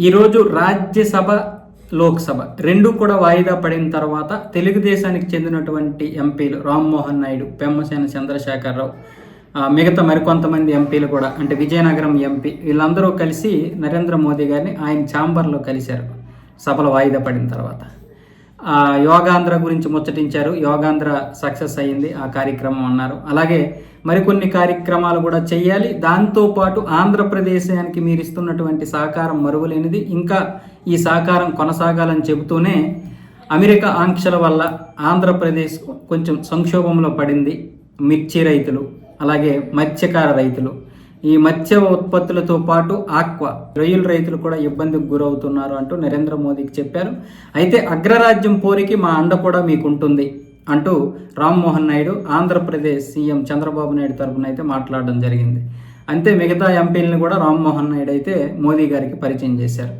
ఈరోజు రాజ్యసభ లోక్సభ రెండు కూడా వాయిదా పడిన తర్వాత తెలుగుదేశానికి చెందినటువంటి ఎంపీలు రామ్మోహన్ నాయుడు పెమ్మసేన చంద్రశేఖరరావు రావు మిగతా మరికొంతమంది ఎంపీలు కూడా అంటే విజయనగరం ఎంపీ వీళ్ళందరూ కలిసి నరేంద్ర మోదీ గారిని ఆయన ఛాంబర్లో కలిశారు సభలు వాయిదా పడిన తర్వాత. యోగాంధ్ర గురించి ముచ్చటించారు. యోగాంధ్ర సక్సెస్ అయ్యింది. ఆ కార్యక్రమం అన్నారు. అలాగే మరికొన్ని కార్యక్రమాలు కూడా చేయాలి దాంతోపాటు ఆంధ్రప్రదేశానికి మీరు ఇస్తున్నటువంటి సహకారం మరువలేనిది. ఇంకా ఈ సహకారం కొనసాగాలని చెబుతూనే అమెరికా ఆంక్షల వల్ల ఆంధ్రప్రదేశ్ కొంచెం సంక్షోభంలో పడింది. మిర్చి రైతులు అలాగే మత్స్యకార రైతులు. ఈ మత్స్య ఉత్పత్తులతో పాటు ఆక్వా రొయ్యల రైతులు కూడా ఇబ్బందికి గురవుతున్నారు అంటూ నరేంద్ర మోదీకి చెప్పారు. అయితే అగ్రరాజ్యం పోరికి మా అండ కూడా మీకు ఉంటుంది అంటూ రామ్మోహన్ నాయుడు ఆంధ్రప్రదేశ్ సీఎం చంద్రబాబు నాయుడు తరఫున అయితే మాట్లాడడం జరిగింది. అంతే మిగతా ఎంపీలను కూడా రామ్మోహన్ నాయుడు అయితే మోదీ గారికి పరిచయం చేశారు.